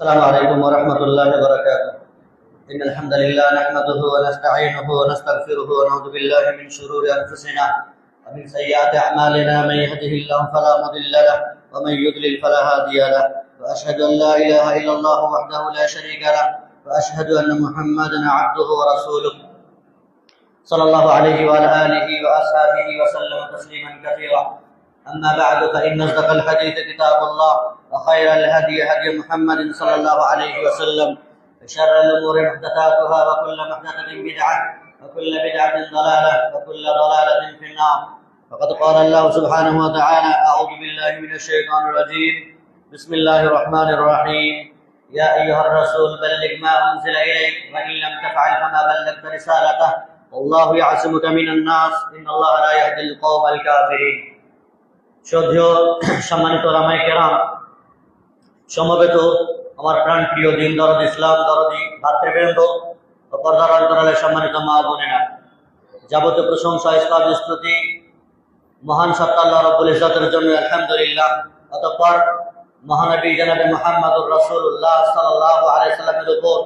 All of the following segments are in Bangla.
السلام عليكم ورحمة الله وبركاته. إن الحمد لله نحمده ونستعينه ونستغفره ونعوذ بالله من شرور أنفسنا ومن سيئات أعمالنا من يهده الله فلا مضل له ومن يضلل فلا هادي له. وأشهد أن لا إله إلا الله وحده لا شريك له. وأشهد أن محمدا عبده ورسوله. صلى الله عليه وعلى آله وأصحابه وسلم تسليما كثيرا. أما بعد فإن أصدق الحديث كتاب الله وخير الهدي هدي محمد صلى الله عليه وسلم وشر الأمور محدثاتها وكل محدثة بدعة وكل بدعة ضلالة وكل ضلالة في النار. وقد قال الله سبحانه وتعالى أعوذ بالله من الشيطان الرجيم. بسم الله الرحمن الرحيم. يا أيها الرسول بلغ ما أنزل إليك وإن لم تفعل فما بلغت رسالته. والله يعصمك من الناس. إن الله لا يهدي القوم الكافرين. শ্রদ্ধেয় সম্মানিত রামায় কেরাম, সমবেত আমার প্রাণ প্রিয় দিন দরদ ইসলাম দরদি ভাতৃবৃন্দ ও পর্দার অন্তরালের সম্মানিত মা বোনেরা, যাবতীয় প্রশংসা ইসলাম স্তুতি, মহান সত্তা আল্লাহ রব্বুল ইসলাতের জন্য আলহামদুলিল্লাহ। অতঃপর মহানবী জানাবে মোহাম্মদুর রসুল্লাহ সাল্লাহ আলাই সাল্লামের উপর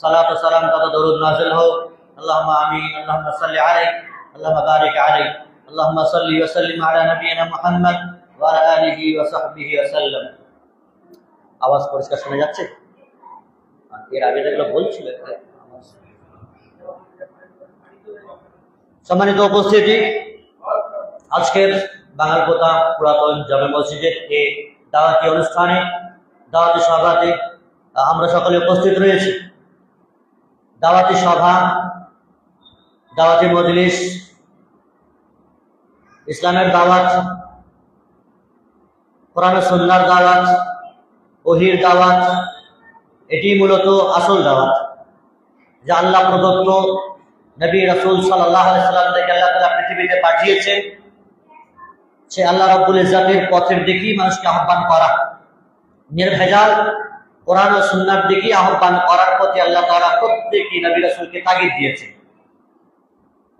সালাত সালাম তথা দরুদ নাজিল হোক। আল্লাহ আমিন আল্লাহ সাল্লি আলাই আল্লাহ বারিক আলাই اللهم صل وسلم على نبينا محمد وعلى اله وصحبه وسلم আওয়াজ পরিষ্কার শোনা যাচ্ছে আর এর আগে যেগুলো বলছিল সম্মানিত উপস্থিতি আজকের বাঙালপোতা পুরাতন জামে মসজিদের এই দাওয়াতি অনুষ্ঠানে দাওয়াতি সভাতে আমরা সকলে উপস্থিত রয়েছি দাওয়াতি সভা দাওয়াতি মজলিস ইসলামের দাওয়াত, কোরআন সন্ন্যার দাওয়াত, ওহির দাওয়াত এটি মূলত আসল দাওয়াত। যা আল্লাহ প্রদত্ত নবী রসুল সাল্লাম থেকে আল্লাহ তালা পৃথিবীতে পাঠিয়েছেন। সে আল্লাহ রব্বুল ইজাতের পথের দিকেই মানুষকে আহ্বান করা। নির্ভেজাল কোরআন ও সুন্নার দিকেই আহ্বান করার প্রতি আল্লাহ তালা প্রত্যেকই নবী রসুলকে তাগিদ দিয়েছে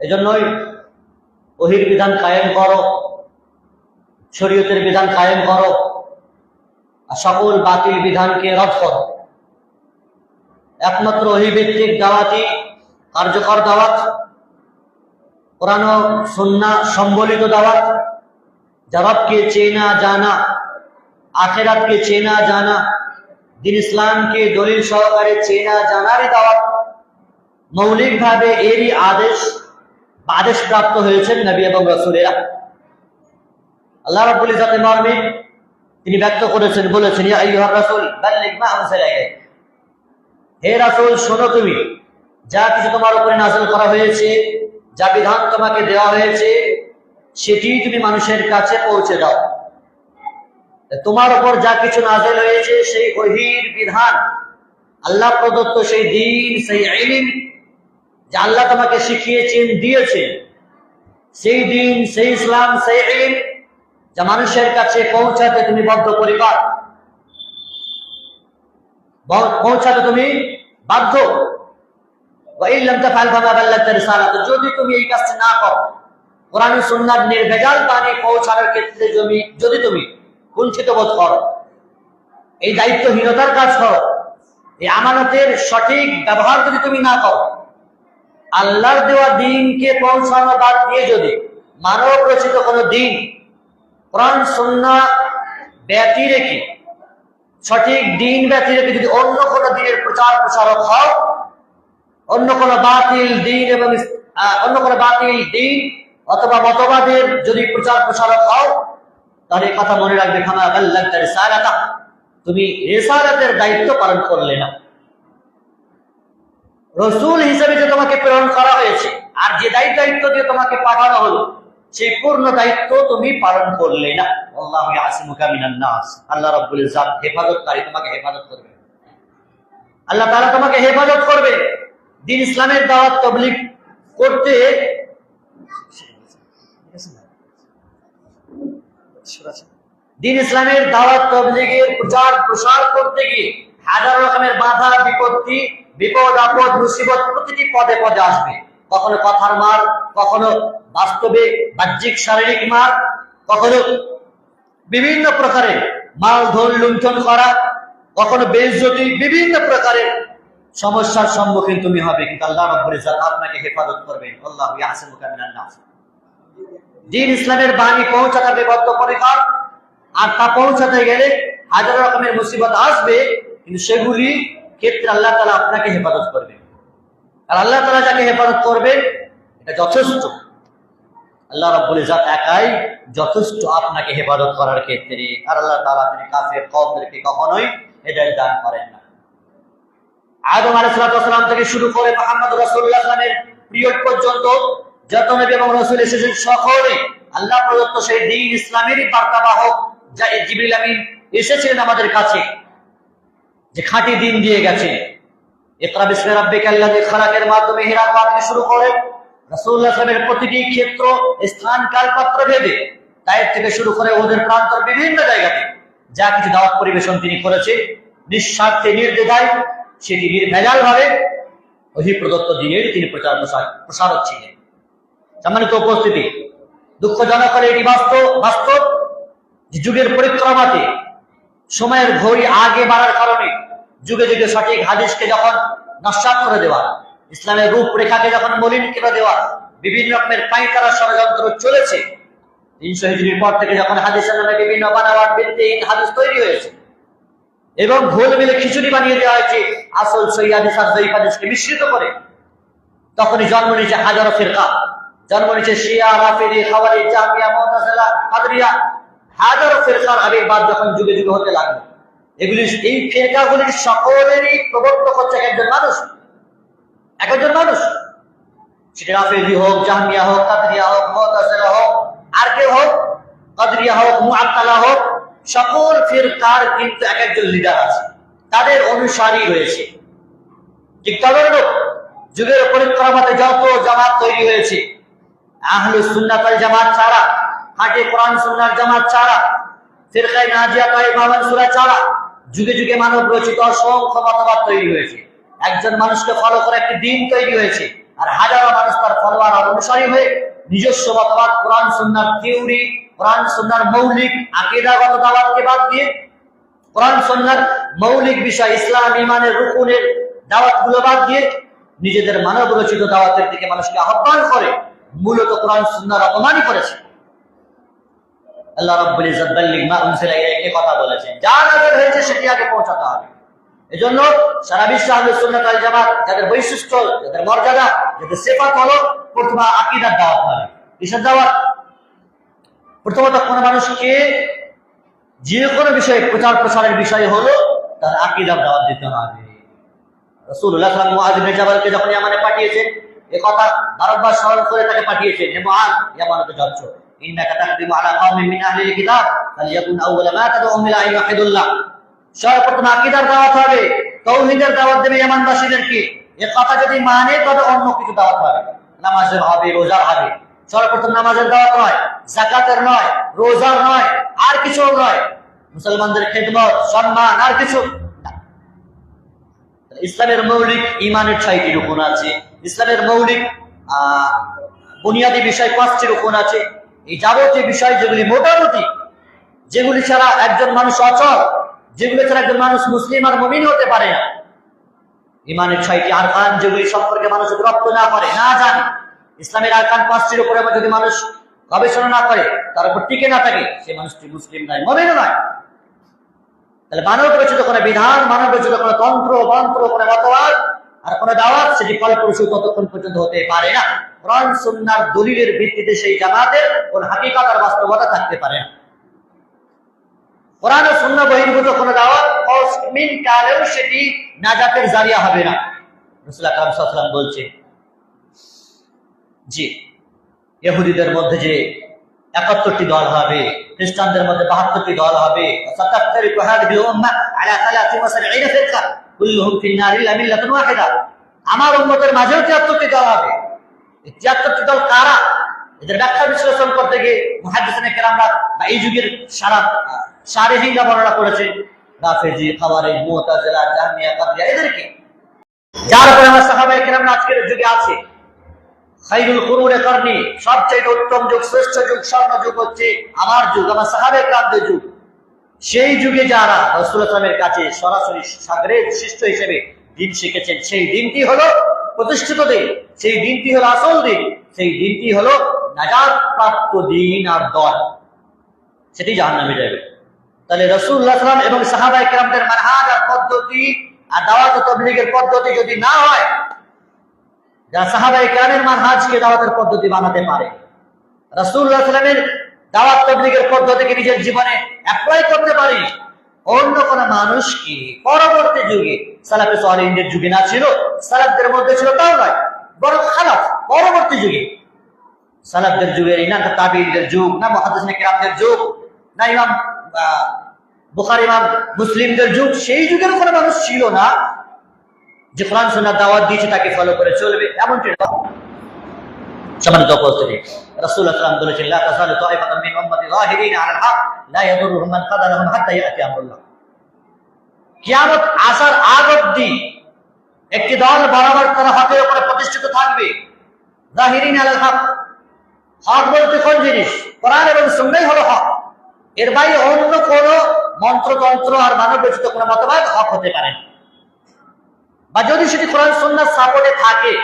এজন্যই ওহির বিধান কায়েম করো। শরীয়তের বিধান কায়েম করো। আর সকল বাতিল বিধানকে রদ করো। একমাত্র ওহি ভিত্তিক দাওয়াতি কার্যকর দাওয়াত, কোরআন সন্না সম্বলিত দাওয়াত জবাবকে চেনা জানা, আখেরাতকে চেনা জানা, দিন ইসলামকে দলিল সহকারে চেনা জানারই দাওয়াত। মৌলিকভাবে এরই আদেশ আদেশ প্রাপ্ত হয়েছেন নবী এবং রসুলেরা। আল্লাহ রাব্বুল ইজাতে মর্মে তিনি ব্যক্ত করেছেন, বলেছেন হে রাসূল, শোনো তুমি, যা কিছু তোমার উপরে নাজল করা হয়েছে, যা বিধান তোমাকে দেওয়া হয়েছে, সেটি তুমি মানুষের কাছে পৌঁছে দাও। তোমার উপর যা কিছু নাযিল হয়েছে, সেই ওহীর বিধান, আল্লাহ প্রদত্ত সেই দিন, সেই ইলম যে আল্লাহ তোমাকে শিখিয়েছেন, দিয়েছেন। সেই দিন, সেই ইসলাম, সেই ইলম যা মানুষের কাছে পৌঁছাতে তুমি বদ্ধ পরিবার পৌঁছাতে তুমি বাধ্য। যদি তুমি এই কাজটি না করো, কোরআন সুন্নার নির্ভেজাল পানি পৌঁছানোর ক্ষেত্রে জমি যদি তুমি কুঞ্চিত বোধ করো, এই দায়িত্বহীনতার কাজ করো, এই আমানতের সঠিক ব্যবহার যদি তুমি না করো আল্লাহর দেওয়া দিনকে পৌঁছানো বাদ দিয়ে যদি মানব রচিত কোন দিন প্রাণ সন্না ব্যতি রেখে, সঠিক দিন ব্যতি রেখে যদি অন্য কোন দিনের প্রচার প্রসারক হও, অন্য কোন বাতিল দিন এবং অন্য কোন বাতিল দিন অথবা মতবাদের যদি প্রচার প্রসারক হও, তাহলে কথা মনে রাখবে আল্লাহ তুমি রেসালাতের দায়িত্ব পালন করলে না। রসুল হিসেবে যে তোমাকে প্রেরণ করা হয়েছে, আর যে দায়িত্ব দায়িত্ব দিয়ে তোমাকে পাঠানো হলো, সেই পূর্ণ দায়িত্ব তুমি পালন করলে না। আল্লাহ নাস। আল্লাহ ইজাত হেফাজতকারী তোমাকে হেফাজত করবে। আল্লাহ তাআলা তোমাকে হেফাজত করবে। দিন ইসলামের দাওয়াত তবলিগ করতে। দিন ইসলামের দাওয়াত তবলিগের প্রচার প্রসার করতে গিয়ে হাজার রকমের বাধা, বিপত্তি বিপদ, আপদ, মুসিবত প্রতিটি পদে পদে আসবে। কখনো কথার মার, কখনো বাস্তবে বাহ্যিক শারীরিক মার, কখনো বিভিন্ন প্রকারের মাল, ধন, লুণ্ঠন করা, কখনো বেইজ্জতি বিভিন্ন প্রকারের সমস্যার সম্মুখীন তুমি হবে। কিন্তু আল্লাহ রব্বুল ইজ্জত আপনাকে হেফাজত করবেন। আল্লাহু ইয়াহসিমুকা মিনান নাস। দিন ইসলামের বাণী পৌঁছাতে হবে বদ্ধপরিকর। আর তা পৌঁছাতে গেলে হাজার রকমের মুসিবত আসবে, কিন্তু সেগুলি ক্ষেত্রে আল্লাহ তালা আপনাকে হেফাজত করবে। আর আল্লাহ তালা যাকে হেফাজত করবে, এটা যথেষ্ট। আল্লাহ রাব্বুল ইজ্জত একাই যথেষ্ট আপনাকে হেফাজত করার ক্ষেত্রে। আর আল্লাহ তাআলা তিনি কাফের কওমদেরকে কখনোই হেদায়েত দান করেন না। আদম আলাইহিস সালাম থেকে শুরু করে মুহাম্মদ রাসূলুল্লাহ সাল্লামের পিরিয়ড পর্যন্ত যত নবী এবং রাসূল এসেছেন, সকলে আল্লাহ প্রদত্ত সেই দ্বীন ইসলামেরই বার্তাবাহক যা জিবরিল আমিন এসেছিলেন আমাদের কাছে। যে খাঁটি দিন দিয়ে গেছে। ইকরা বিসমি রাব্বিকাল্লাযী খালাকের মাধ্যমে হিরার থেকে শুরু করে রাসূলুল্লাহ সাল্লামের প্রতিটি ক্ষেত্র, স্থান কাল পাত্র ভেদে তায়েব থেকে শুরু করে ওদের প্রান্তর বিভিন্ন জায়গাতে যা কিছু দাওয়াত পরিবেশন তিনি করেছে, নিঃস্বার্থে নির্দ্বিধায় সেটি নির্ভেজাল ভাবে ওহি প্রদত্ত দিনের তিনি প্রচার প্রসার, প্রসারক ছিলেন। সম্মানিত উপস্থিতি, দুঃখজনক হলে এটি বাস্তব বাস্তব যুগের পরিক্রমাতে সময়ের ঘড়ি আগে বাড়ার কারণে যুগে যুগে সঠিক হাদিসকে যখন নস্বাত করে দেওয়া, ইসলামের রূপরেখাকে যখন মলিন করে দেওয়া, বিভিন্ন রকমের পাইকারা ষড়যন্ত্র চলেছে। তিনশো হিজড়ির পর থেকে যখন হাদিসের নামে বিভিন্ন বানাওয়াট ভিত্তিহীন হাদিস তৈরি হয়েছে, এবং ঘোল মিলে খিচুড়ি বানিয়ে দেওয়া হয়েছে, আসল সৈয়াদিস আর জয়ীফ হাদিসকে মিশ্রিত করে, তখনই জন্ম নিয়েছে হাজারো ফিরকা। জন্ম নিয়েছে শিয়া রাফেরি খাওয়ারি জামিয়া মোতাজেলা কাদরিয়া হাজারো ফিরকার আবির্ভাব যখন যুগে যুগে হতে লাগল, এগুলি এই ফিরকাগুলির সকলেরই প্রবর্তক হচ্ছে এক একজন মানুষ। এক একজন মানুষ। হোক হোক হোক হোক, আর হোক হোক হোক, সকল এক একজন লিডার আছে। তাদের অনুসারী ঠিক যুগের পরিক্রমাতে যত জামাত তৈরি হয়েছে আহলু সুন্নাতাল জামাত ছাড়া হাটে কোরআন সুন্নার জামাত ছাড়া, ফিরকায় নাজিয়া তাইফা মানসুরা ছাড়া যুগে যুগে মানব রচিত অসংখ্য মতবাদ তৈরি হয়েছে। একজন মানুষকে ফলো করে একটি দিন তৈরি হয়েছে আর হাজারো মানুষ তার ফলোয়ার অনুসারী হয়ে নিজস্ব মতবাদ, কোরআন সুন্নার থিওরি কোরআন সুন্নার মৌলিক, আকিদাগত দাওয়াতকে বাদ দিয়ে কোরআন সুন্নার মৌলিক বিষয়, ইসলাম ইমানের রুকুনের দাওয়াতগুলো বাদ দিয়ে নিজেদের মানব রচিত দাওয়াতের দিকে মানুষকে আহ্বান করে, মূলত কোরআন সুন্নার অপমানই করেছে। আল্লাহ রাব্বুল ইজ্জত বাল্লিগ মা উনজিলা ইলাইকা কথা বলেছেন। যা নাযিল হয়েছে সেটি আগে পৌঁছাতে হবে। এজন্য সারা বিশ্ব আহলে সুন্নাত ওয়াল জামাত যাদের বৈশিষ্ট্য, যাদের মর্যাদা, যাদের সিফাত হলো, প্রথমে আকীদার দাওয়াত হবে। দাওয়াত? প্রথমত কোন মানুষকে যে কোনো বিষয়ে প্রচার প্রসারের বিষয় হলো তার আকীদার দাওয়াত দিতে হবে। রাসূলুল্লাহ সাল্লাল্লাহু আলাইহি ইবনে জাবালকে যখন ইয়ামানে পাঠিয়েছেন, এ কথা বারবার স্মরণ করে তাকে পাঠিয়েছেন, হে মুআয ইয়ামানে যাচ্ছ। ইন্নাকা তাকদিমু আলা কওমিন মিন আহলিল কিতাব ফালিয়াকুন আউওয়ালা মা তাদউহুম ইলা ইউহিদুল্লাহ সর্বপ্রথম আকীদার দাওয়াত হবে, তৌহিদের দাওয়াত দেবে ইয়ামানবাসীদেরকে এ কথা যদি মানে তবে অন্য কিছু দাওয়াত হবে। নামাজের হবে, রোজার হবে। সর্বপ্রথম নামাজের দাওয়াত নয়, জাকাতের নয়, রোজার নয়, আর কিছু নয়। মুসলমানদের খেদমত, সম্মান, আর কিছু ইসলামের মৌলিক ইমানের ছয়টি রুকুন আছে। ইসলামের মৌলিক, আহ, বুনিয়াদী বিষয় পাঁচটি রুকুন আছে। এই যাবতীয় বিষয় যেগুলি মোটামুটি, যেগুলি ছাড়া একজন মানুষ অচল, যেগুলি ছাড়া একজন মানুষ মুসলিম আর মমিন হতে পারে না। ইমানের ছয়টি আরকান যেগুলি সম্পর্কে মানুষ রপ্ত না করে, না জানে। ইসলামের আরকান পাঁচটির উপরে যদি মানুষ গবেষণা না করে, তার উপর টিকে না থাকে, সে মানুষটি মুসলিম নয় মমিনও নয়। তাহলে মানব রচিত কোনো বিধান মানব রচিত কোনো তন্ত্র, মন্ত্র, কোনো মতবাদ আর কোনো দাওয়াত সেটি ফলপ্রসূ ততক্ষণ পর্যন্ত হতে পারে না। কোরআন সুন্নার দলিলের ভিত্তিতে সেই জামাতের কোন হাকিকত আর বাস্তবতা থাকতে পারে না। কোরআন সুন্নাহ বহির্ভূত কোনো দাওয়াত কালেও সেটি নাজাতের জারিয়া হবে না। বলছে, জি, ইহুদিদের মধ্যে যে একাত্তরটি দল হবে, খ্রিস্টানদের মধ্যে বাহাত্তরটি দল হবে সাতাত্তরিকু হাদিহি উম্মাহ আলা 73 ফিরকা কুল্লুহুম ফিন ইল্লা মিল্লাতুন ওয়াহিদা। আমার মাঝেও 73টি দল হবে। 73টি দল কারা? এদের ব্যাখ্যা বিশ্লেষণ করতে গিয়ে বা এই যুগের সারা বর্ণনা করেছে যার আমার আজকের যুগে সবচেয়ে উত্তম যুগ, শ্রেষ্ঠ যুগ, স্বর্ণ যুগ হচ্ছে আমার যুগ, আমার সাহাবে যুগ। সেই যুগে যারা রসুল আসলামের কাছে সরাসরি সাগরের শিষ্ট হিসেবে দিন শিখেছেন, সেই দিনটি হলো প্রতিষ্ঠিত দিন। সেই দিনটি হলো আসল দিন। সেই দিনটি হলো নাজাদ প্রাপ্ত দিন আর দল। সেটি জাহান নামে যাবে। তাহলে রসুল্লাহ সাল্লাম এবং সাহাবাই কেরামদের মানহাজ আর পদ্ধতি আর দাওয়াত তবলিগের পদ্ধতি যদি না হয় যারা সাহাবাই কেরামের মানহাজকে দাওয়াতের পদ্ধতি বানাতে পারে। রসুল্লাহ সাল্লামের দাওয়াত তবলিগের পদ্ধতিকে নিজের জীবনে অ্যাপ্লাই করতে পারি অন্য কোন মানুষ কি পরবর্তী যুগে সালাফে সালিনদের যুগে না ছিল, সালাফদের মধ্যে ছিল তাও নয়, বরং খালাফ পরবর্তী যুগে সালাফদের যুগের না তাবিনদের যুগ, না মহাদিস কেরামদের যুগ, না ইমাম বুখার ইমাম মুসলিমদের যুগ, সেই যুগের কোনো মানুষ ছিল না যে কোরআন সুন্নাহ দাওয়াত দিয়েছে তাকে ফলো করে চলবে, এমনটি। সম্মানিত উপস্থিতি সাল্লাল্লাহু বলেছেন, লা তাইফাতুন মিন উম্মতি আলাল হক, লা ইয়াদুরুহুম মান হাত্তা ইয়াতি আমরুল্লাহ। কিয়ামত আসার আগ অবধি একটি দল বরাবর তারা হকের উপরে প্রতিষ্ঠিত থাকবে। জাহিরিন আলাল হক হক বলতে কোন জিনিস? কোরআন এবং সুন্নাহই হলো হক। এর বাইরে অন্য কোন মন্ত্রতন্ত্র আর মানব রচিত কোনো মতবাদ হক হতে পারে। বা যদি সেটি কোরআন সুন্নাহ সাপোর্টে থাকে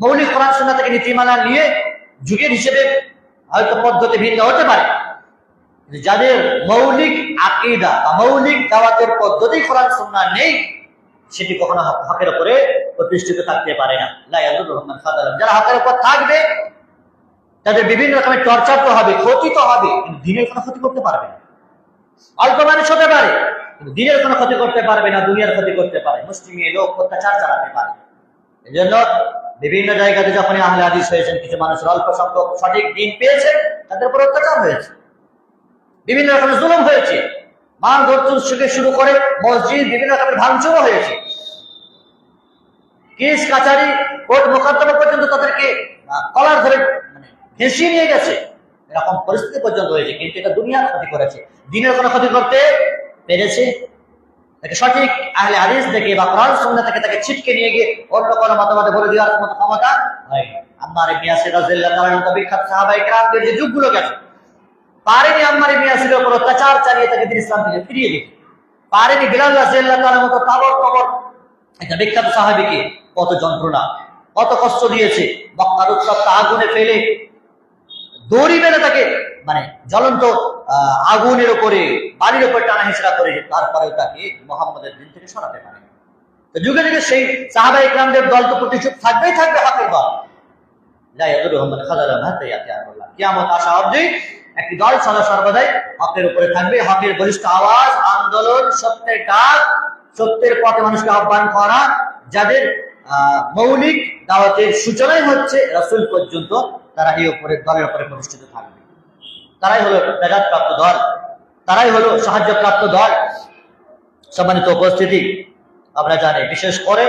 মৌলিক কোরআন সুন্নাহ থেকে নীতিমালা নিয়ে যুগের হিসেবে হয়তো পদ্ধতি ভিন্ন হতে পারে। যাদের মৌলিক আকিদা বা মৌলিক দাওয়াতের পদ্ধতি কোরআন সুন্নাহ নেই, সেটি কখনো হক- হকের উপরে প্রতিষ্ঠিত থাকতে পারে না। লাইয়াদুর রহমান খাদালাম যারা হকের উপর থাকবে, তাদের বিভিন্ন রকমের টর্চার তো হবে, ক্ষতি তো হবে, কিন্তু দিনের কোনো ক্ষতি করতে পারবে না। অল্প মানুষ হতে পারে, কিন্তু দিনের কোনো ক্ষতি করতে পারবে না, দুনিয়ার ক্ষতি করতে পারে। মুসলিমে লোক অত্যাচার চালাতে পারে। এই জন্য বিভিন্ন জায়গাতে যখন আহলে হাদিস হয়েছেন, কিছু মানুষের অল্প সংখ্যক সঠিক দিন পেয়েছে, তাদের উপর অত্যাচার হয়েছে। বিভিন্ন রকমের জুলুম হয়েছে। মান ধর্তুন থেকে শুরু করে মসজিদ, বিভিন্ন রকমের ভাঙচুরও হয়েছে। কেস, কাচারি, কোর্ট, মোকদ্দমা পর্যন্ত তাদেরকে কলার ধরে মানে হেসিয়ে নিয়ে গেছে। এরকম পরিস্থিতি পর্যন্ত হয়েছে, কিন্তু এটা দুনিয়ার ক্ষতি করেছে। দিনের কোনো ক্ষতি করতে পেরেছে? তাকে সঠিক আহলে হাদিস দেখে বা কোরআন সুন্নাহ থেকে তাকে ছিটকে নিয়ে গিয়ে অন্য কোনো মতামতে বলে দেওয়ার মতো ক্ষমতা হয় যে যুগগুলো গেছে, পারেনি উপর অত্যাচার চালিয়ে তাকে ইসলাম থেকে ফিরিয়ে পারেনি বিলাল মতো তাবর একটা বিখ্যাত কত যন্ত্রণা, কত কষ্ট দিয়েছে। মক্কার উত্তপ্ত আগুনে ফেলে দড়ি মেরে তাকে মানে জ্বলন্ত আগুনের উপরে বাড়ির উপর টানা হেঁচড়া করে তারপরেও তাকে মোহাম্মদের দিন থেকে সরাতে পারে যুগে যুগে সেই সাহাবা ইকরামদের দল তো প্রতিশোধ থাকবেই থাকবে হকের দল। কিয়ামত আসা অবধি একটি দল সদা সর্বদাই হকের উপরে থাকবে। হকের বলিষ্ঠ আওয়াজ, আন্দোলন, সত্যের ডাক, সত্যের পথে মানুষকে আহ্বান করা, যাদের মৌলিক দাওয়াতের সূচনাই হচ্ছে রাসূল পর্যন্ত তারা এই উপরে দলের উপরে প্রতিষ্ঠিত থাকবে। তারাই হলো নাজাত প্রাপ্ত দল, তারাই হলো সাহায্য প্রাপ্ত দল। সম্মানিত উপস্থিতি আমরা জানি বিশেষ করে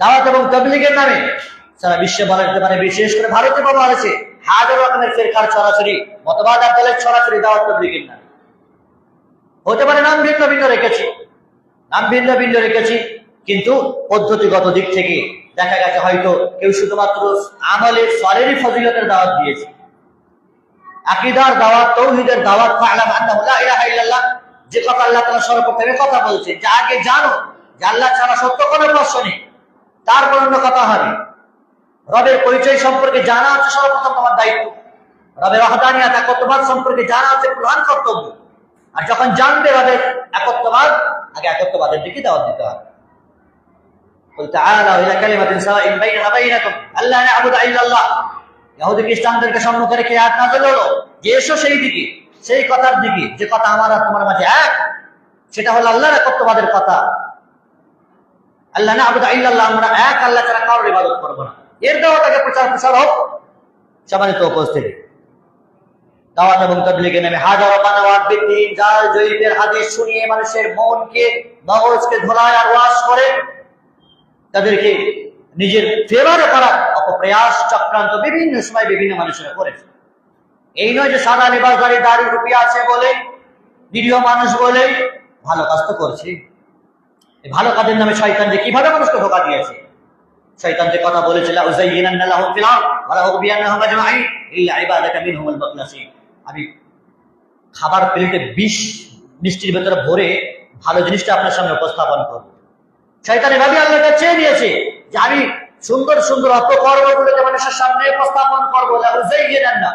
দাওয়াত এবং তবলিগের নামে সারা বিশ্বে বলা যেতে পারে, বিশেষ করে ভারতে বলা হয়েছে হাজার রকমের ফেরকার ছড়াছড়ি মতবাদ আর দলের ছড়াছড়ি দাওয়াত তবলিগের নামে। হতে পারে নাম ভিন্ন ভিন্ন রেখেছি, নাম ভিন্ন ভিন্ন রেখেছি, কিন্তু পদ্ধতিগত দিক থেকে দেখা গেছে হয়তো কেউ শুধুমাত্র আমলে সরেরই ফজিলতের দাওয়াত দিয়েছে। আকিদার দাওয়াত তৌহিদের দাওয়াত ফা'লাম আন্নাহু লা ইলাহা ইল্লাল্লাহ যে কথা আল্লাহ তাআলা সর্বপ্রথমে কথা বলছে যে আগে জানো যে আল্লাহ ছাড়া সত্য কোনো প্রশ্ন নেই তারপর অন্য কথা হবে রবের পরিচয় সম্পর্কে জানা হচ্ছে সর্বপ্রথম তোমার দায়িত্ব রবের অহদানিয়াত একত্ববাদ সম্পর্কে জানা হচ্ছে প্রধান কর্তব্য আর যখন জানবে রবের একত্ববাদ আগে একত্ববাদের দিকে দাওয়াত দিতে হবে قل تعالوا الى كلمه سواء بيننا وبينكم الا نعبد الا الله ইহুদি খ্রিস্টানদেরকে সম্মুখে রেখে আয়াত নাযিল হলো। যে এসো সেই দিকে, সেই কথার দিকে, যে কথা আমার আর তোমার মাঝে এক, সেটা হলো আল্লাহর একত্ববাদের কথা। আল্লাহ না আবুদা ইল্লাল্লাহ, আমরা এক, আল্লাহ ছাড়া কারোর ইবাদত করব না। এর দাওয়াতকে প্রচার প্রসার হোক সম্মানিত উপস্থিতি। দাওয়াত এবং তবলিগে নেমে হাজারো বানাওয়ার ভিত্তিহীন জাল জয়ীফের হাদিস শুনিয়ে মানুষের মনকে, মগজকে ধোলায় আর ওয়াশ করে, তাদেরকে নিজের ফেভারে করার অপপ্রয়াস চক্রান্ত বিভিন্ন সময় বিভিন্ন মানুষেরা করেছে এই নয় যে সাদা লিবাসদারি দাড়ি রুপি আছে বলে, নিরীহ মানুষ বলে, ভালো কাজ তো করছে। ভালো কাজের নামে শয়তান যে কীভাবে মানুষকে ধোকা দিয়েছে? শয়তান যে কথা বলেছিল আমি খাবার প্লেটে বিষ মিষ্টির ভেতরে ভরে ভালো জিনিসটা আপনার সামনে উপস্থাপন করব। শয়তান এভাবে আল্লাহকে চেয়ে নিয়েছে যে আমি সুন্দর সুন্দর অপকর্মগুলোকে মানুষের সামনে উপস্থাপন করব না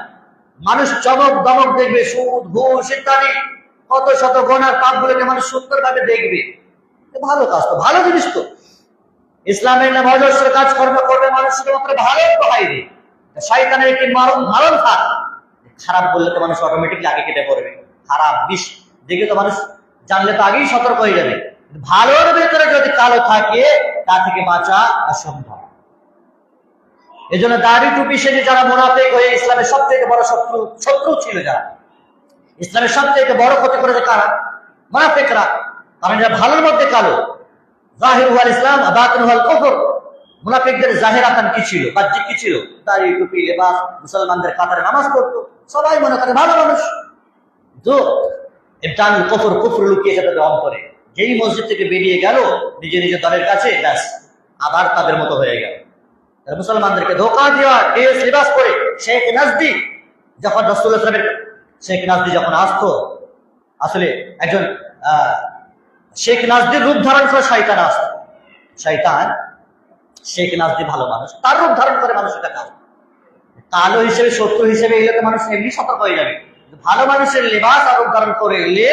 মানুষ চমক দমক দেখবে, সুদ, ঘুষ ইত্যাদি, কত শত গণার পাপগুলোকে মানুষ সুন্দরভাবে দেখবে। ভালো কাজ তো, ভালো জিনিস তো। ইসলামের নামে অজস্র কাজকর্ম করবে মানুষ শুধুমাত্র ভালো পাইবে শয়তানের একটি মারণ মারণ থাক। খারাপ বললে তো মানুষ অটোমেটিকলি আগে কেটে পড়বে। খারাপ বিষ, দেখে তো মানুষ জানলে তো আগেই সতর্ক হয়ে যাবে। ভালোর ভেতরে যদি কালো থাকে, তা থেকে বাঁচা অসম্ভব। এই জন্য দাড়ি টুপি সেজে যারা মোনাফেক হয়ে ইসলামের সব থেকে বড় শত্রু শত্রু ছিল যারা। ইসলামের সব থেকে বড় ক্ষতি করেছে কারা? মোনাফেকরা। কারণ যারা ভালোর মধ্যে কালো। জাহির হুয়াল ইসলাম বাতিন কফর। মুনাফিকদের জাহেরাতান কি ছিল? বাহ্যিক কি ছিল? দাড়ি টুপি, লেবাস, মুসলমানদের কাতারে নামাজ পড়তো। সবাই মনে করে ভালো মানুষ। তো ইবতান কফর, কুফর লুকিয়ে যাবে অন্তরে। যেই মসজিদ থেকে বেরিয়ে গেল, নিজে নিজের দলের কাছে, ব্যাস, আবার তাদের মতো হয়ে গেল। মুসলমানদেরকে ধোকা দেওয়া ড্রেস লিবাস করে শেখ নাজদি যখন রসুল ইসলামের শেখ নাজদি যখন আসতো, আসলে একজন শেখ নাজদির রূপ ধারণ করে শয়তান আসতো। শয়তান শেখ নাজদি ভালো মানুষ, তার রূপ ধারণ করে মানুষের কাছে আসতো। কালো হিসেবে, শত্রু হিসেবে এলে তো মানুষ এমনি সতর্ক হয়ে যাবে। ভালো মানুষের লেবাস আর ধারণ করে এলে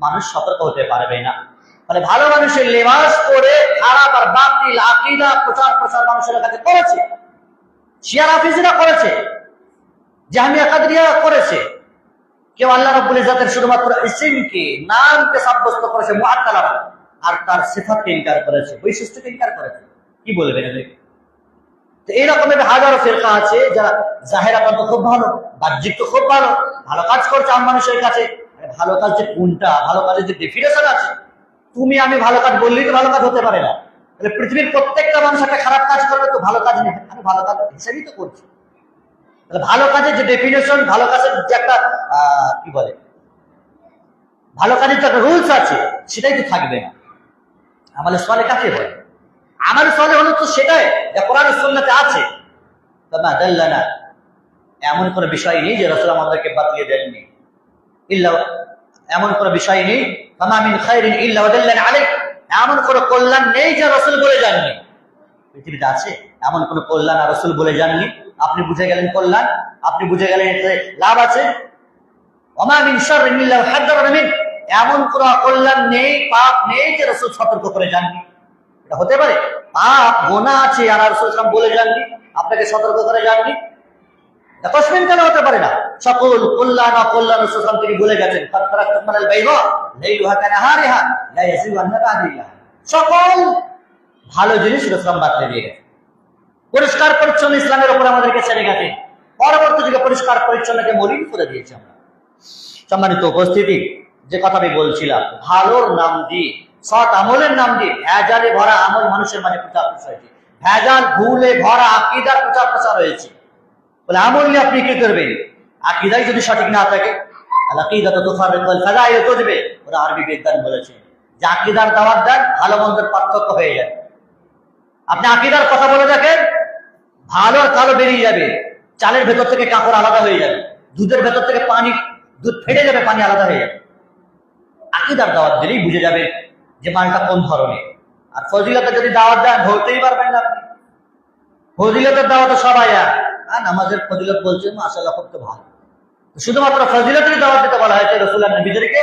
মানুষ সতর্ক হতে পারবে না। মানে ভালো মানুষের লেবাস করে খারাপ আর বাতিল আকিদা প্রচার প্রচার মানুষের কাছে করেছে। শিয়ার হাফিজরা করেছে জাহামিয়া কাদরিয়া করেছে। কেউ আল্লাহ রাব্বুল ইজ্জাতের শুধুমাত্র ইসিমকে, নামকে সাব্যস্ত করেছে মুআত্তালা আর তার সিফাতকে ইনকার করেছে, বৈশিষ্ট্যকে ইনকার করেছে। কি বলবেন এদের তো এইরকম হাজারো ফেরকা আছে, যারা জাহেরা তো খুব ভালো, বাহ্যিক তো খুব ভালো ভালো কাজ করছে আম মানুষের কাছে। ভালো কাজ যে কোনটা ভালো কাজের যে ডেফিনেশন আছে তুমি আমি ভালো কাজ বললেই তো ভালো কাজ হতে পারে না। তাহলে পৃথিবীর প্রত্যেকটা মানুষ একটা খারাপ কাজ করবে তো ভালো কাজ নেই। আমি ভালো কাজ হিসেবেই তো করছি। তাহলে ভালো কাজের যে ডেফিনেশন ভালো কাজের যে একটা কি বলে? ভালো কাজের যে একটা রুলস আছে, সেটাই তো থাকবে না। আমাদের সলে কাকে বলে? আমার সলে হলো তো সেটাই, যা কোরআন সুন্নাতে আছে। তবে আদাল্লানা এমন কোনো বিষয় নেই যে রসুল আমাদেরকে বাতলিয়ে দেননি। ইল্লা এমন কোনো বিষয় নেই আলাইক এমন কোনো কল্যাণ নেই যা রসুল বলে যাননি। পৃথিবীতে আছে এমন কোনো কল্যাণ আর রসুল বলে যাননি। আপনি বুঝে গেলেন কল্যাণ, আপনি বুঝে গেলেন এতে লাভ আছে। মিন এমন কোনো কল্যাণ নেই, পাপ নেই যে রসুল সতর্ক করে যাননি। এটা হতে পারে, পাপ গোনা আছে আর রসুল বলে যাননি, আপনাকে সতর্ক করে যাননি। এটা কসমিন কেন হতে পারে না? সকল কল্যাণ অকল্যাণ ইসলাম তিনি বলে গেছেন। সকল ভালো জিনিস রসুলাম বাতলে দিয়ে গেছে। পরিষ্কার পরিচ্ছন্ন ইসলামের উপর আমাদেরকে ছেড়ে গেছে। পরবর্তী যুগে পরিষ্কার পরিচ্ছন্নকে মলিন করে দিয়েছে আমরা। সম্মানিত উপস্থিতি, যে কথা আমি বলছিলাম, ভালোর নাম দিয়ে, সৎ আমলের নাম দিয়ে, ভেজালে ভরা আমল মানুষের মাঝে প্রচার প্রসার হয়েছে। ভেজাল, ভুলে ভরা আকিদার প্রচার প্রসার হয়েছে। বলে, আমল নিয়ে আপনি কি করবেন? আকিদাই যদি সঠিক না থাকে ওরা আরবি বলেছে, যে আকিদার দাওয়াত ভালো মন্দের পার্থক্য হয়ে আপনি কথা বলে ভালো বেরিয়ে যাবে। চালের ভেতর থেকে কাপড় আলাদা হয়ে যাবে। দুধের ভেতর থেকে পানি, দুধ ফেটে যাবে, পানি আলাদা হয়ে যাবে। আকিদার দাওয়াত দিলেই বুঝে যাবে যে মালটা কোন ধরনের। আর ফজিলতে যদি দাওয়াত দেন, ধরতেই পারবেন আপনি। ফজিলতের দাওয়াতে সবাই আর নামাজের ফজিলত বলছেন মাসাল্লাহ খুব তো ভালো। শুধুমাত্র ফজিলতের দাওয়াত দিতে বলা হয়েছে রসুল্লাহ নবীদেরকে।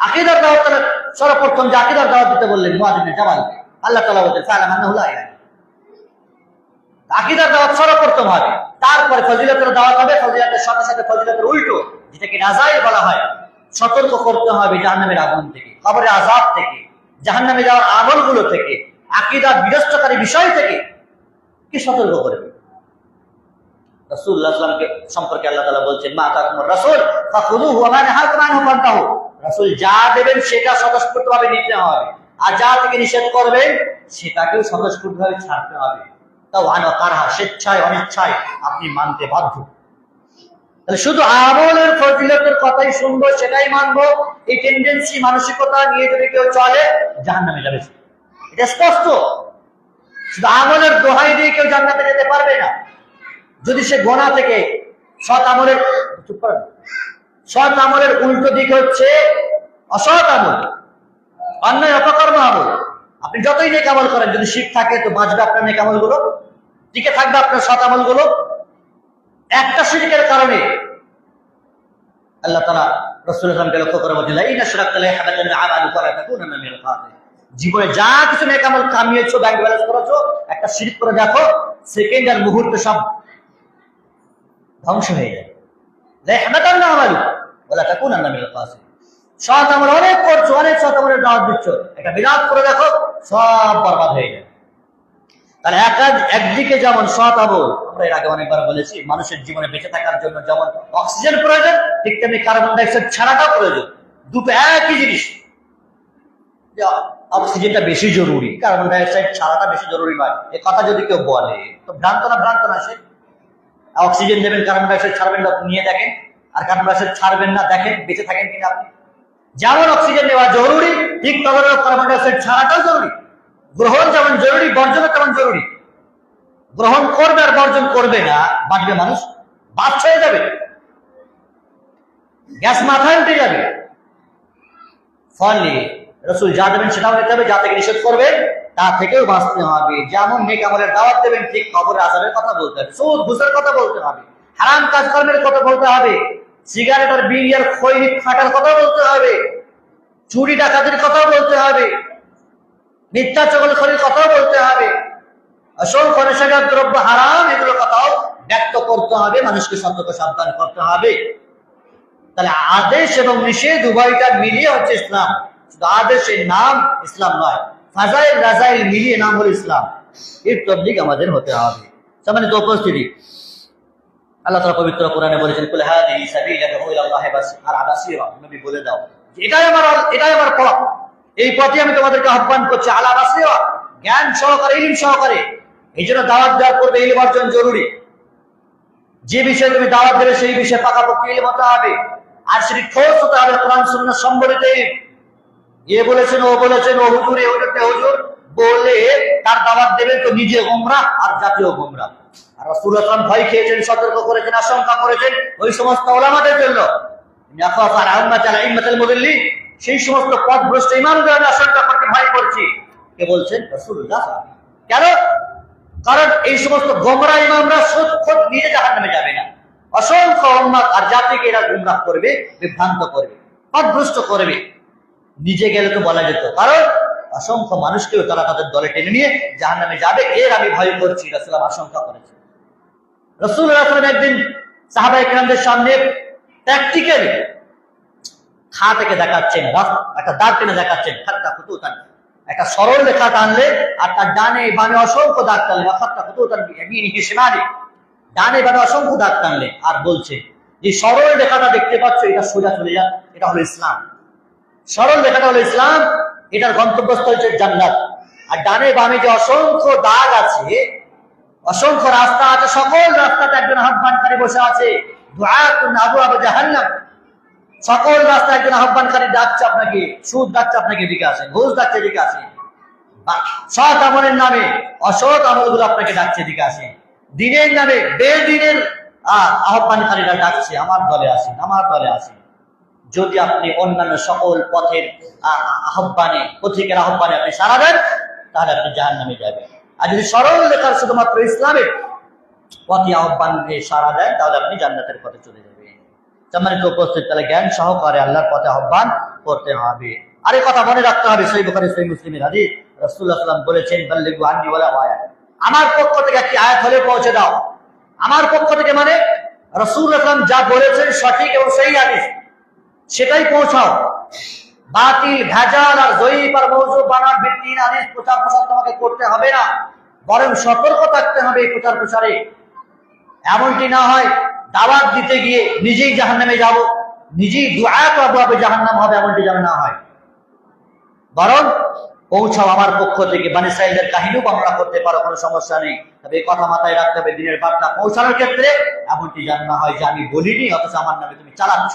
আকিদার দাওয়াত সর্বপ্রথম যে আকিদার দাওয়াত দিতে বললেন মুয়াজিনের জামালকে আল্লাহ তালা বলছেন আয়াত আকিদার দাওয়াত সর্বপ্রথম হবে। তারপরে ফজিলতের দাওয়াত হবে, ফজিলতের সাথে সাথে ফজিলতের উল্টো, যেটাকে নাজাইল বলা হয়, সতর্ক করতে হবে জাহান্নামের আগুন থেকে খবরের আজাব থেকে, জাহান্নামে যাওয়ার আমলগুলো থেকে, আকিদার বিরস্তকারী বিষয় থেকে কি সতর্ক করবে রাসূলুল্লাহ সাল্লামকে সম্পর্কে আল্লাহ তাআলা বলছেন, মা তাকুমুর রাসূল রাসূল যা দেবেন সেটা স্বতঃস্ফূর্তভাবে নিতে হবে। আর যা থেকে নিষেধ করবেন, সেটাকেও স্বতঃস্ফূর্তভাবে ছাড়তে হবে। তাও স্বেচ্ছায়, অনিচ্ছায় আপনি মানতে বাধ্য। শুধু আমলের ফজিলতের কথাই শুনব, সেটাই মানবো, এই টেন্ডেন্সি মানসিকতা নিয়ে যদি কেউ চলে, জাহান্নামে যাবে এটা স্পষ্ট। আমলের দোহাই দিয়ে কেউ জান্নাতে যেতে পারবে না। যদি সে গোনা থেকে সৎ আমলের সৎ আমলের উল্টো দিক হচ্ছে অসৎ আমল, অন্যায় অপকর্ম আমল। আপনি যতই নেক আমল করেন, যদি শিখ থাকে, তো বাঁচবে আপনার নেক আমলগুলো টিকে থাকবে আপনার সৎ আমলগুলো একটা শিরকের কারণে আল্লাহ তারা রসুল ইসলামকে লক্ষ্য করে বলছেন জীবনে যা কিছু নেক আমল কামিয়েছো ব্যাংক ব্যালেন্স করেছ, একটা শিরক করে দেখো সেকেন্ড আর মুহূর্তে সব ধ্বংস হয়ে বলেছি, মানুষের জীবনে বেঁচে থাকার জন্য যেমন অক্সিজেন প্রয়োজন, ঠিক তেমনি কার্বন ডাইঅক্সাইড ছাড়াটাও প্রয়োজন। দুটো একই জিনিস। অক্সিজেনটা বেশি জরুরি। কার্বন ডাইঅক্সাইড ছাড়াটা বেশি জরুরি নয়। এ কথা যদি কেউ বলে, তো ভ্রান্ত না ভ্রান্ত না সে। অক্সিজেন দেবেন, কার্বন ডাইঅক্সাইড ছাড়বেন না নিয়ে দেখেন। আর কার্বন ডাইঅক্সাইড ছাড়বেন না, দেখেন, বেঁচে থাকেন কিনা আপনি। যেমন অক্সিজেন নেওয়া জরুরি, ঠিক তখন কার্বন ডাইঅক্সাইড ছাড়াটাও জরুরি। গ্রহণ যেমন জরুরি বর্জন তেমন জরুরি। গ্রহণ করবে আর বর্জন করবে না, বাঁচবে মানুষ বাদ হয়ে যাবে। গ্যাস মাথায় উঠে যাবে। ফলে রসুল যা দেবেন সেটাও নিতে হবে, যা থেকে নিষেধ করবেন তা থেকেও বাঁচতে হবে। যেমন নেক আমলের দাওয়াত দেবেন, ঠিক খবর আজারের কথা বলতে হবে। সুদ, ঘুষের কথা বলতে হবে। হারাম কাজকর্মের কথা বলতে হবে। সিগারেট আর বিড়ি আর খৈনি ফাটার কথা বলতে হবে। চুরি ডাকাতির কথা বলতে হবে। মিথ্যা চগলখড়ির কথাও বলতে হবে। অসংখ্য নেশাজাত দ্রব্য হারাম এগুলো কথাও ব্যক্ত করতে হবে, মানুষকে সতর্ক, সাবধান করতে হবে। তাহলে আদেশ এবং নিষেধ উভয়টা মিলিয়ে হচ্ছে ইসলাম। নাম ইসলাম নয়। ফাজাইল রাজাইল মিলিয়ে নাম হল ইসলাম। এর তবলিক আমাদের হতে হবে। সম্মানিত উপস্থিতি। আল্লাহ তাআলা পবিত্র কোরআনে বলেছেন, কুল আর আবাসিরা নবী বলে দাও এটাই আমার এটাই আমার পথ। এই পথে আমি তোমাদেরকে আহ্বান করছি, আলা জ্ঞান সহকারে, ইলম সহকারে। এই জন্য দাওয়াত দেওয়ার পূর্বে ইলম অর্জন জরুরি। যে বিষয়ে তুমি দাওয়াত দেবে, সেই বিষয়ে পাকাপোক্ত ইলম হতে হবে। আর সেটি খোঁজ হতে হবে কোরআন, সুন্নাহ সম্বলিত। এ বলেছেন, ও বলেছেন, ও হুজুর, এ হুজুরতে হুজুর, বলে তার দাওয়াত দেবেন তো নিজে গোমরা আর জাতীয় গোমরা। আর ভয় খেয়েছেন, সতর্ক করেছেন, আশঙ্কা করেছেন ওই সমস্ত ওলামাদের জন্য। সেই সমস্ত আমি আশঙ্কা করতে ভয় করছি। কে বলছেন? কেন? কারণ এই সমস্ত গোমরা ইমামরা খোদ নিজে জাহান্নামে যাবে না। অসংখ্য আর জাতিকে এরা গুমরাহ করবে, বিভ্রান্ত করবে, পথভ্রষ্ট করবে। নিজে গেলে তো বলা যেত। কারণ অসংখ্য মানুষকেও তারা তাদের দলে টেনে নিয়ে জাহান নামে যাবে। এর আমি ভয় করছি রাসুলাম আশঙ্কা করেছে রসুল রাসুলাম একদিন সাহাবা ইকরামদের সামনে প্র্যাকটিক্যালি খা থেকে দেখাচ্ছেন একটা দাগ টেনে দেখাচ্ছেন। খাত্তা কুতু টান একটা সরল রেখা টানলে আর তার ডানে বামে অসংখ্য দাগ টানলে খাত্তা কুতু হিসেবে ডানে বামে অসংখ্য দাগ টানলে আর বলছে যে সরল রেখাটা দেখতে পাচ্ছ, এটা সোজা চলে যা, এটা হলো ইসলাম। সরল রেখাটা হলো ইসলাম এটার গন্তব্যস্থল হচ্ছে জান্নাত। আর ডানে বামে যে অসংখ্য দাগ আছে অসংখ্য রাস্তা আছে সকল রাস্তাতে একজন আহ্বানকারী বসে আছে। সকল রাস্তায় একজন আহ্বানকারী ডাকছে আপনাকে সুদ ডাকছে আপনাকে এদিকে আসেন ঘুষ ডাকছে এদিকে বা- সৎ আমলের নামে অসৎ আমলগুলো আপনাকে ডাকছে এদিকে আসেন। দিনের নামে বেদিনের আহ, আহ্বানকারীরা ডাকছে আমার দলে আসেন আমার দলে আসেন। যদি আপনি অন্যান্য সকল পথের আহ্বানে, পথিকের আহ্বানে আপনি সারা দেন, তাহলে আপনি জাহান নামে যাবেন। আর যদি সরল লেখার শুধুমাত্র ইসলামের পথে আহ্বান সারা দেন, তাহলে আপনি জান্নাতের পথে চলে যাবেন। সম্মানিত উপস্থিত, তাহলে জ্ঞান সহকারে আল্লাহর পথে আহ্বান করতে হবে। আর এই কথা মনে রাখতে হবে, সই বুখারী, সই মুসলিমের সাল্লাল্লাহু আলাইহি ওয়াসাল্লাম বলেছেন, বাল্লিগু আন্নি ওয়ালা আমার পক্ষ থেকে একটি আয়াত হলে পৌঁছে দাও। আমার পক্ষ থেকে মানে রাসূলুল্লাহ সাল্লাল্লাহু যা বলেছেন সঠিক এবং সেই হাদিস। সেটাই পৌঁছাও। বাতিল, ভেজাল আর জয়ীব আর মৌজু বানার ভিত্তিহীন আদেশ প্রচার প্রসার তোমাকে করতে হবে না। বরং সতর্ক থাকতে হবে এই প্রচার প্রসারে। এমনটি না হয় দাওয়াত দিতে গিয়ে নিজেই জাহান্নামে যাব, নিজেই করব হবে জাহান্নাম হবে এমনটি যেন না হয়। বরং পৌঁছাও আমার পক্ষ থেকে। বানি সাইলদের কাহিনীও বর্ণনা করতে পারো, কোনো সমস্যা নেই। তবে এই কথা মাথায় রাখতে হবে, দিনের বার্তা পৌঁছানোর ক্ষেত্রে এমনটি যেন না হয় যে আমি বলিনি, অথচ আমার নামে তুমি চালাচ্ছ।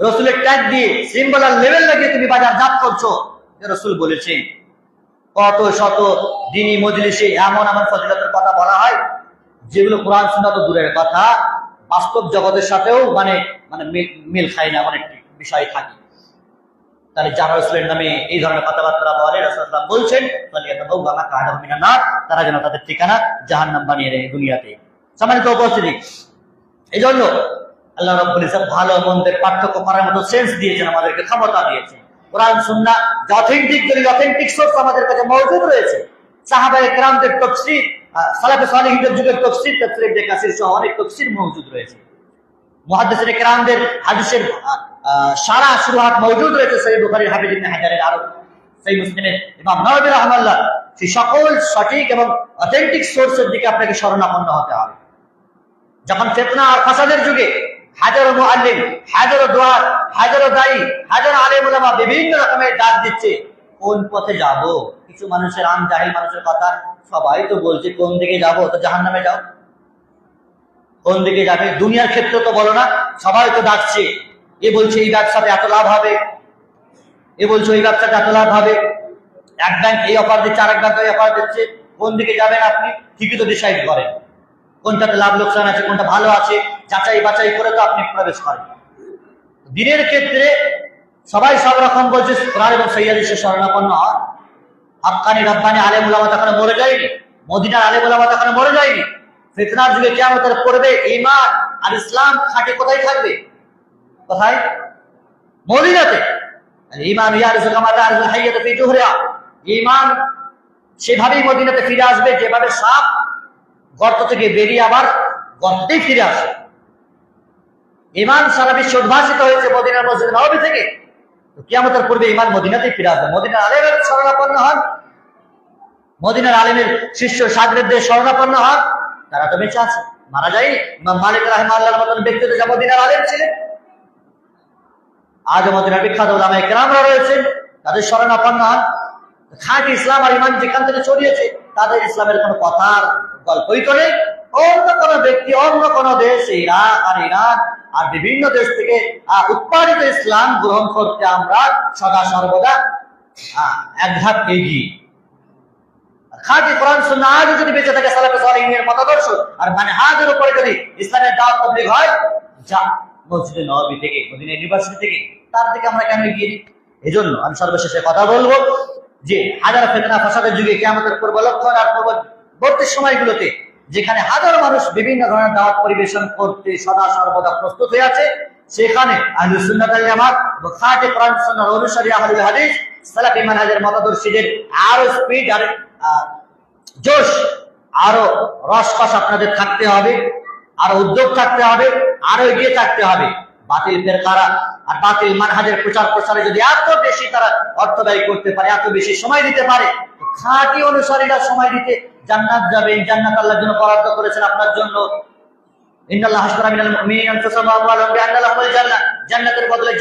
রসুলের ট্যাগ দিয়ে সিম্বল আর লেভেল লাগিয়ে তুমি বাজার জাত করছ। রসুল বলেছে কত শত দিনী মজলিসে এমন এমন ফজিলতের কথা বলা হয়, যেগুলো কোরআন তো দূরের কথা। বাস্তব জগতের সাথেও মানে মানে মিল- খায় না এমন একটি বিষয় থাকে। তাহলে যারা রসুলের নামে এই ধরনের কথাবার্তা বলে রসুল্লাহ বলছেন তারা যেন তাদের ঠিকানা জাহান্নাম বানিয়ে দেয় দুনিয়াতে। সম্মানিত উপস্থিতি এই জন্য আল্লাহ রব্বুল ইসলাম ভালো মন্দের পার্থক্য করার মতো সেন্স দিয়েছেন, আমাদেরকে ক্ষমতা দিয়েছেন। কোরআন সুন্না অথেন্টিক দলিল অথেন্টিক সোর্স আমাদের কাছে মজুদ রয়েছে। সাহাবায়ে কেরামদের তফসির সালাফে সালেহিনদের যুগের তফসির সহ অনেক তফসির মজুদ রয়েছে। মুহাদ্দিসিনে কেরামদের হাদিসের সারা শুরুহাত মজুদ রয়েছে হাফিজ ইবনে হাজারের সেই মুসলিমের ইমাম নওয়াবী সেই সকল সঠিক এবং অথেন্টিক সোর্সের দিকে আপনাকে শরণাপন্ন হতে হবে। যখন ফেতনা আর ফাসাদের যুগে হাজারো মুআল্লিম, হাজারো দোয়ার হাজারো দায়ী, হাজারো আলেম বিভিন্ন রকমের ডাক দিচ্ছে। কোন পথে যাব? কিছু মানুষের আম জাহিল, মানুষের কথা সবাই তো বলছে, কোন দিকে যাব? তো জাহান্নামে যাও। কোন দিকে যাবে? দুনিয়ার ক্ষেত্রে তো বলো না, সবাই তো ডাকছে। এ বলছে, এই ব্যবসাতে এত লাভ হবে। এ বলছে ওই ব্যবসাতে এত লাভ হবে। এক ব্যাংক এই অফার দিচ্ছে আর আরেক ব্যাংক এই অফার দিচ্ছে। কোন দিকে যাবেন আপনি? ঠিকই তো ডিসাইড করেন। কোনটাতে লাভ লোকসান আছে, কোনটা ভালো আছে, যাচাই বাছাই করে তো আপনি প্রবেশ করেন। দিনের ক্ষেত্রে সবাই সব রকম বলছে, কোরআন এবং সৈয়াদিসের শরণাপন্ন হন। হাক্কানি রব্বানি আলেম উলামা তখন মরে যায়নি, মদিনার আলেম উলামা তখন মরে যায়নি। ফিতনার যুগে কেমন পড়বে ইমান আর ইসলাম খাটে কোথায় থাকবে? কোথায়? মদিনাতে। ইমান ইমান সেভাবেই মদিনাতে ফিরে আসবে, যেভাবে সাপ গর্ত থেকে বেরিয়ে আবার গর্তেই ফিরে আসে। ইমান সারা বিশ্বে উদ্ভাসিত হয়েছে মদিনার মসজিদ নবী থেকে। কিয়ামতের পূর্বে ইমান মদিনাতেই ফিরে আসবে। মদিনার আলেমের শরণাপন্ন হন। মদিনার আলেমের শিষ্য সাগরেদদের শরণাপন্ন হন। তারা তো বেঁচে আছে। মারা যায়নি। মালিক রাহিমা আল্লাহর মতন ব্যক্তিত্ব যা মদিনার আলেম ছিলেন। আজ মদিনার বিখ্যাত রয়েছেন। তাদের শরণাপন্ন হন। খাঁটি ইসলাম আর ইমান যেখান থেকে ছড়িয়েছে তাদের ইসলামের কোনো কথার গল্পই তো নেই। অন্য কোন ব্যক্তি অন্য কোন দেশ ইরাক আর ইরান আর বিভিন্ন দেশ থেকে উৎপাদিত ইসলাম গ্রহণ করতে আমরা সদা সর্বদা আহ, এক ধাপ এগিয়ে। থেকে তার দিকে আমরা কেন এগিয়ে এই জন্য আমি সর্বশেষে কথা বলব যে হাজার ফেতনা ফাসাদের যুগে কেমতের পূর্ব লক্ষণ আর পূর্ববর্তী সময়গুলোতে যেখানে হাজার মানুষ বিভিন্ন ধরনের দাওয়াত পরিবেশন করতে সদা সর্বদা প্রস্তুত হয়ে আছে, সেখানে স্পিড আর জোশ, আরও আপনাদের থাকতে হবে, আরও উদ্যোগ থাকতে হবে, আরও এগিয়ে থাকতে হবে। বাতিল ফেরকারা আর বাতিল মানহাজের প্রচার প্রসারে যদি এত বেশি তারা অর্থ ব্যয় করতে পারে, এত বেশি সময় দিতে পারে খাঁটি অনুসারীরা সময় দিতে জান্নাত যাবেন জান্নাত আল্লাহর জন্য বরাদ্দ করেছেন আপনার জন্য। জান্নাতের বদলে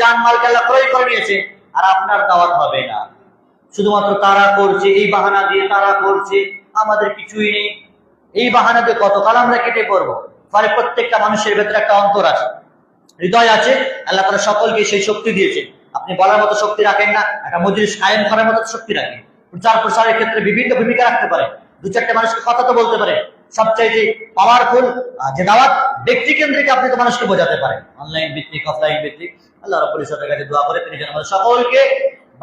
আর আপনার দাওয়াত না। শুধুমাত্র তারা করছে, এই বাহানা দিয়ে তারা করছে, আমাদের কিছুই নেই। এই বাহানা দিয়ে কতকাল আমরা কেটে পড়ব? ফলে প্রত্যেকটা মানুষের ভেতরে একটা অন্তর আছে। হৃদয় আছে, আল্লাহ তারা সকলকে সেই শক্তি দিয়েছে আপনি বলার মতো শক্তি রাখেন না, একটা মজলিস কায়েম করার মতো শক্তি রাখেন। প্রচার প্রসারের ক্ষেত্রে বিভিন্ন ভূমিকা রাখতে পারে। দু চারটে মানুষকে কথা তো বলতে পারে। সবচাইতে পাওয়ারফুল যে দাওয়াত ব্যক্তি কেন্দ্রিক আপনি তো মানুষকে বোঝাতে পারেন। অনলাইন ভিত্তিক অফলাইন ভিত্তিক। আল্লাহ রব্বুল কাছে দোয়া করে তিনি যেন সকলকে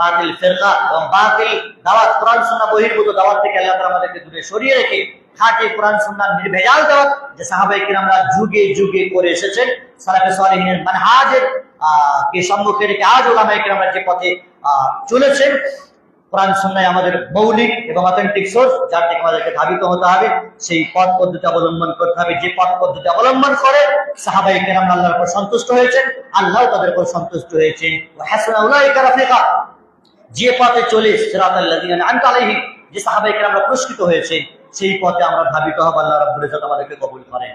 বাতিল ফেরকা এবং বাতিল দাওয়াত, কোরআন, সুন্নাহ, বহির্ভূত দাওয়াত থেকে আল্লাহ আমাদেরকে দূরে সরিয়ে রেখে খাঁটি কোরআন সুন্নাহ নির্ভেজাল দাওয়াত যে সাহাবায়ে কিরামরা যুগে যুগে করে এসেছেন, সালাফে সালেহিনের মানহাজের কে সম্মুখে রেখে আজ ওলামায়ে কিরামরা যে পথে চলেছেন, কোরআন সুন্নায় আমাদের মৌলিক এবং অথেন্টিক সোর্স যার দিকে আমাদেরকে ধাবিত হতে হবে, সেই পথ পদ্ধতি অবলম্বন করতে হবে, যে পথ পদ্ধতি অবলম্বন করে সাহাবাই কেরাম আল্লাহর উপর সন্তুষ্ট হয়েছেন, আল্লাহ তাদের উপর সন্তুষ্ট হয়েছেন। যে পথে চলে সিরাতাল্লাযিনা আনতা আলাইহিম, যে সাহাবাই কেরামরা পুরস্কৃত হয়েছে সেই পথে আমরা ধাবিত হব আল্লাহ রাব্বুল ইজ্জত আমাদেরকে কবুল করেন।